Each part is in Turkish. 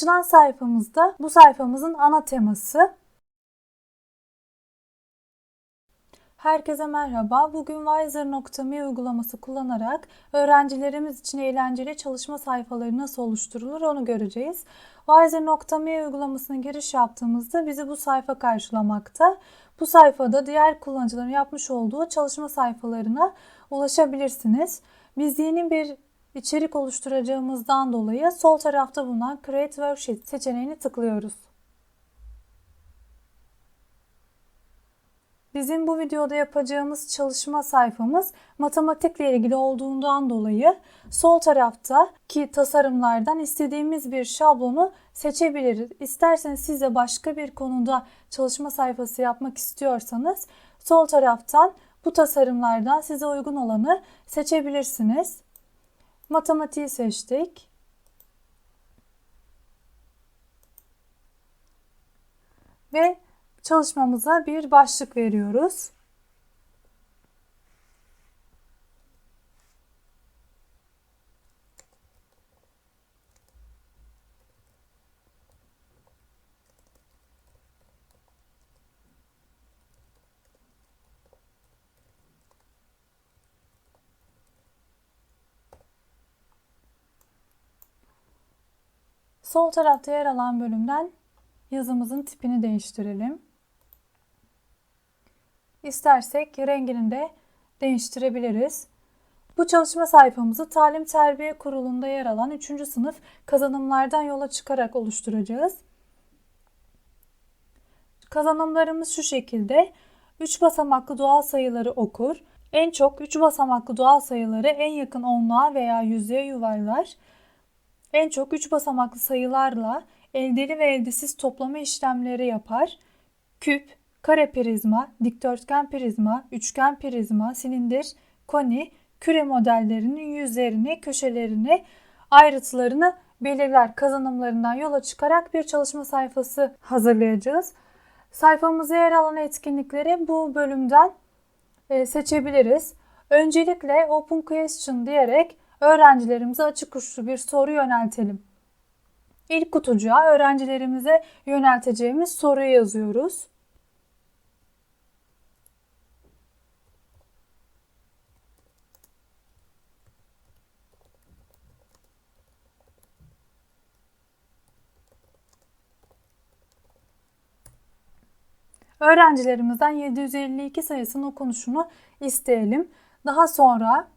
Açılan sayfamızda bu sayfamızın ana teması. Herkese merhaba. Bugün Wiser.me uygulaması kullanarak öğrencilerimiz için eğlenceli çalışma sayfaları nasıl oluşturulur onu göreceğiz. Wiser.me uygulamasına giriş yaptığımızda bizi bu sayfa karşılamakta. Bu sayfada diğer kullanıcıların yapmış olduğu çalışma sayfalarına ulaşabilirsiniz. Biz yeni bir içerik oluşturacağımızdan dolayı sol tarafta bulunan Create Worksheet seçeneğini tıklıyoruz. Bizim bu videoda yapacağımız çalışma sayfamız matematikle ilgili olduğundan dolayı sol taraftaki tasarımlardan istediğimiz bir şablonu seçebiliriz. İsterseniz siz de başka bir konuda çalışma sayfası yapmak istiyorsanız sol taraftan bu tasarımlardan size uygun olanı seçebilirsiniz. Matematiği seçtik. Ve çalışmamıza bir başlık veriyoruz. Sol tarafta yer alan bölümden yazımızın tipini değiştirelim. İstersek rengini de değiştirebiliriz. Bu çalışma sayfamızı Talim Terbiye Kurulu'nda yer alan 3. sınıf kazanımlardan yola çıkarak oluşturacağız. Kazanımlarımız şu şekilde. 3 basamaklı doğal sayıları okur. En çok 3 basamaklı doğal sayıları en yakın onluğa veya yüzeye yuvarlar. En çok 3 basamaklı sayılarla eldeli ve eldesiz toplama işlemleri yapar. Küp, kare prizma, dikdörtgen prizma, üçgen prizma, silindir, koni, küre modellerinin yüzlerini, köşelerini, ayrıntılarını belirler. Kazanımlarından yola çıkarak bir çalışma sayfası hazırlayacağız. Sayfamıza yer alan etkinlikleri bu bölümden e, seçebiliriz. Öncelikle Open Question diyerek öğrencilerimize açık uçlu bir soru yöneltelim. İlk kutucuğa öğrencilerimize yönelteceğimiz soruyu yazıyoruz. Öğrencilerimizden 752 sayısının okunuşunu isteyelim. Daha sonra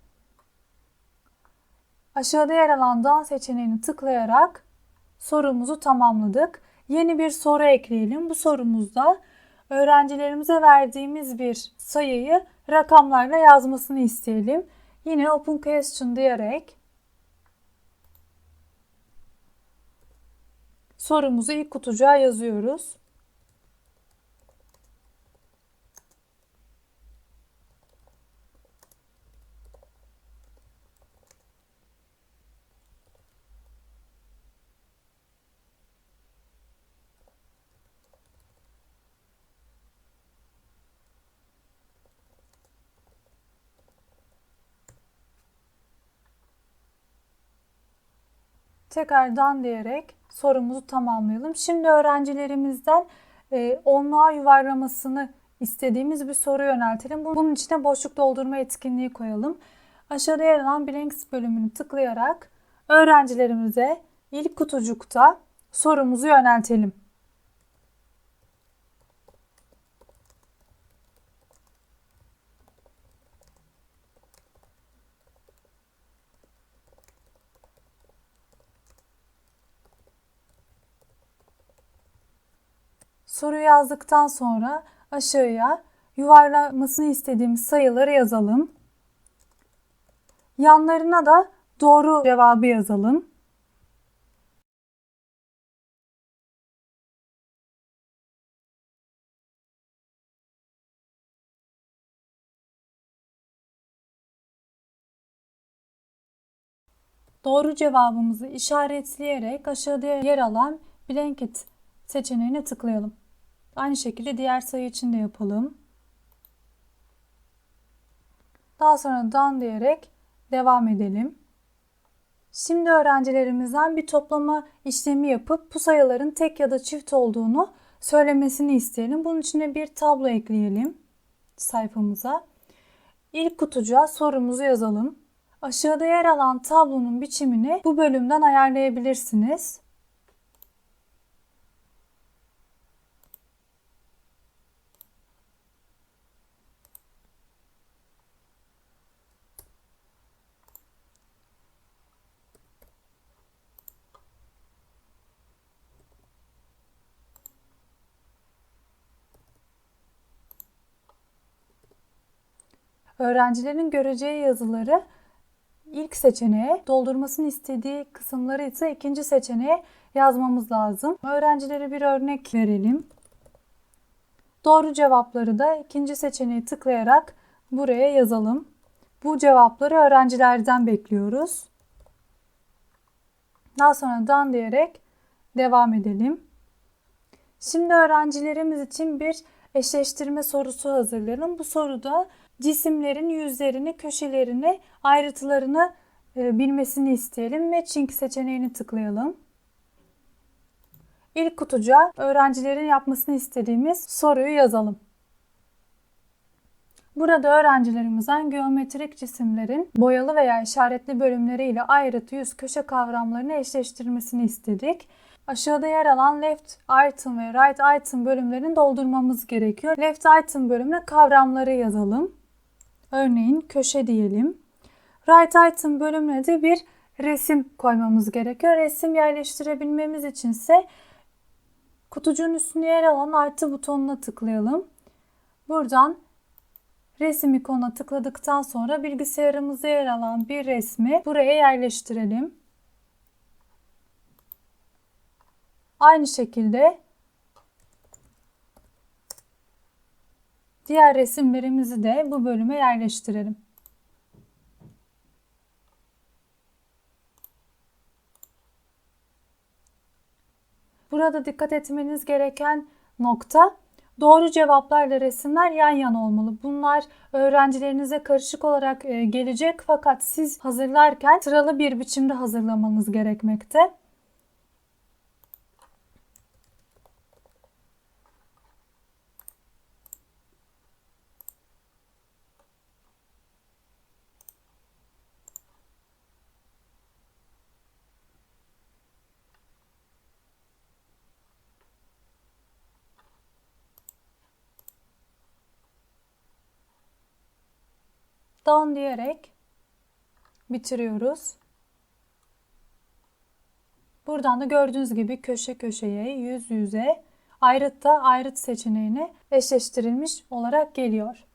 aşağıda yer alan dan seçeneğini tıklayarak sorumuzu tamamladık. Yeni bir soru ekleyelim. Bu sorumuzda öğrencilerimize verdiğimiz bir sayıyı rakamlarla yazmasını isteyelim. Yine open question diyerek sorumuzu ilk kutucuğa yazıyoruz. Tekrardan diyerek sorumuzu tamamlayalım. Şimdi öğrencilerimizden e, onluğa yuvarlamasını istediğimiz bir soru yöneltelim. Bunun içine boşluk doldurma etkinliği koyalım. Aşağıda yer alan Blanks bölümünü tıklayarak öğrencilerimize ilk kutucukta sorumuzu yöneltelim. Soruyu yazdıktan sonra aşağıya yuvarlamasını istediğimiz sayıları yazalım. Yanlarına da doğru cevabı yazalım. Doğru cevabımızı işaretleyerek aşağıda yer alan blanket seçeneğine tıklayalım. Aynı şekilde diğer sayı için de yapalım. Daha sonra done diyerek devam edelim. Şimdi öğrencilerimizden bir toplama işlemi yapıp bu sayıların tek ya da çift olduğunu söylemesini isteyelim. Bunun için de bir tablo ekleyelim sayfamıza. İlk kutucuğa sorumuzu yazalım. Aşağıda yer alan tablonun biçimini bu bölümden ayarlayabilirsiniz. Öğrencilerin göreceği yazıları ilk seçeneğe, doldurmasını istediği kısımları ise ikinci seçeneğe yazmamız lazım. Öğrencilere bir örnek verelim. Doğru cevapları da ikinci seçeneği tıklayarak buraya yazalım. Bu cevapları öğrencilerden bekliyoruz. Daha sonra dan diyerek devam edelim. Şimdi öğrencilerimiz için bir eşleştirme sorusu hazırlayalım. Bu soruda cisimlerin yüzlerini, köşelerini, ayrıntılarını e, bilmesini isteyelim. Matching seçeneğini tıklayalım. İlk kutucuğa öğrencilerin yapmasını istediğimiz soruyu yazalım. Burada öğrencilerimizden geometrik cisimlerin boyalı veya işaretli bölümleriyle ayrıtı yüz köşe kavramlarını eşleştirmesini istedik. Aşağıda yer alan left item ve right item bölümlerini doldurmamız gerekiyor. Left item bölümüne kavramları yazalım. Örneğin köşe diyelim. Right item bölümüne de bir resim koymamız gerekiyor. Resim yerleştirebilmemiz içinse kutucuğun üstünde yer alan artı butonuna tıklayalım. Buradan resim ikonuna tıkladıktan sonra bilgisayarımızda yer alan bir resmi buraya yerleştirelim. Aynı şekilde diğer resimlerimizi de bu bölüme yerleştirelim. Burada dikkat etmeniz gereken nokta doğru cevaplarla resimler yan yana olmalı. Bunlar öğrencilerinize karışık olarak e, gelecek fakat siz hazırlarken sıralı bir biçimde hazırlamanız gerekmekte. Down diyerek bitiriyoruz. Buradan da gördüğünüz gibi köşe köşeye, yüz yüze, ayrıt da ayrıt seçeneğine eşleştirilmiş olarak geliyor.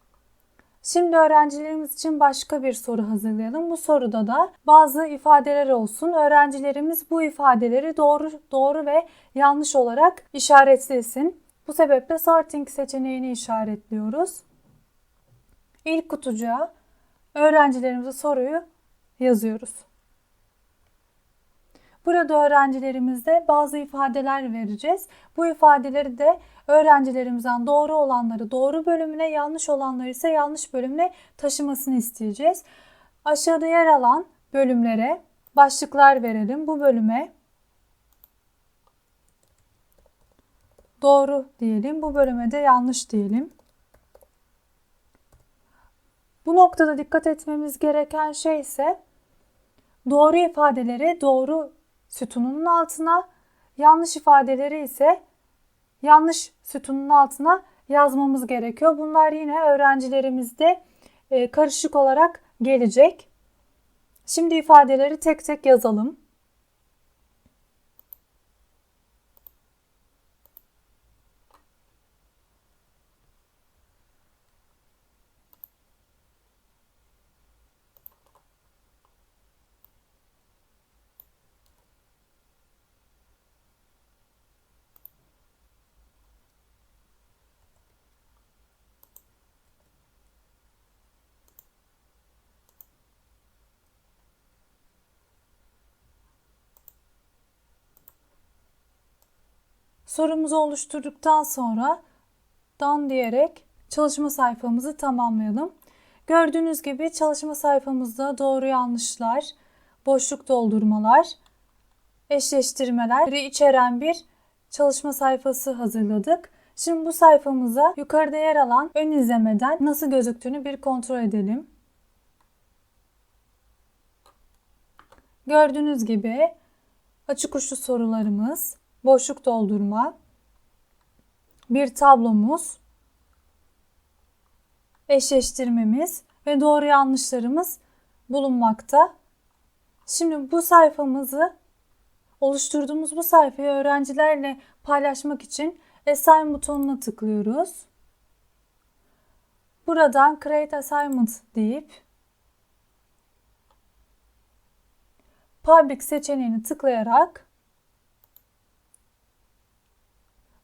Şimdi öğrencilerimiz için başka bir soru hazırlayalım. Bu soruda da bazı ifadeler olsun. Öğrencilerimiz bu ifadeleri doğru doğru ve yanlış olarak işaretlesin. Bu sebeple sorting seçeneğini işaretliyoruz. İlk kutucuğa öğrencilerimize soruyu yazıyoruz. Burada öğrencilerimize bazı ifadeler vereceğiz. Bu ifadeleri de öğrencilerimizden doğru olanları doğru bölümüne, yanlış olanları ise yanlış bölümüne taşımasını isteyeceğiz. Aşağıda yer alan bölümlere başlıklar verelim. Bu bölüme doğru diyelim. Bu bölüme de yanlış diyelim. Bu noktada dikkat etmemiz gereken şey ise doğru ifadeleri doğru sütununun altına, yanlış ifadeleri ise yanlış sütunun altına yazmamız gerekiyor. Bunlar yine öğrencilerimizde e, karışık olarak gelecek. Şimdi ifadeleri tek tek yazalım. Sorumuzu oluşturduktan sonra done diyerek çalışma sayfamızı tamamlayalım. Gördüğünüz gibi çalışma sayfamızda doğru yanlışlar, boşluk doldurmalar, eşleştirmeleri içeren bir çalışma sayfası hazırladık. Şimdi bu sayfamıza yukarıda yer alan ön izlemeden nasıl gözüktüğünü bir kontrol edelim. Gördüğünüz gibi açık uçlu sorularımız, boşluk doldurma, bir tablomuz, eşleştirmemiz ve doğru yanlışlarımız bulunmakta. Şimdi bu sayfamızı oluşturduğumuz bu sayfayı öğrencilerle paylaşmak için Assign butonuna tıklıyoruz. Buradan Create Assignment deyip Public seçeneğini tıklayarak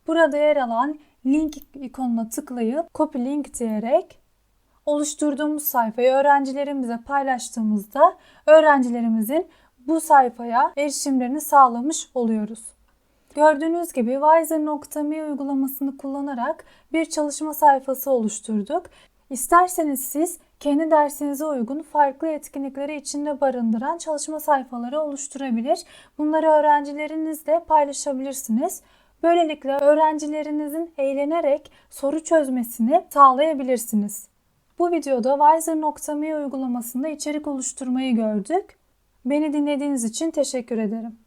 burada yer alan link ikonuna tıklayıp Copy Link diyerek oluşturduğumuz sayfayı öğrencilerimize paylaştığımızda öğrencilerimizin bu sayfaya erişimlerini sağlamış oluyoruz. Gördüğünüz gibi Wiser.me uygulamasını kullanarak bir çalışma sayfası oluşturduk. İsterseniz siz kendi dersinize uygun farklı etkinlikleri içinde barındıran çalışma sayfaları oluşturabilir. Bunları öğrencilerinizle paylaşabilirsiniz. Böylelikle öğrencilerinizin eğlenerek soru çözmesini sağlayabilirsiniz. Bu videoda Wiser.me uygulamasında içerik oluşturmayı gördük. Beni dinlediğiniz için teşekkür ederim.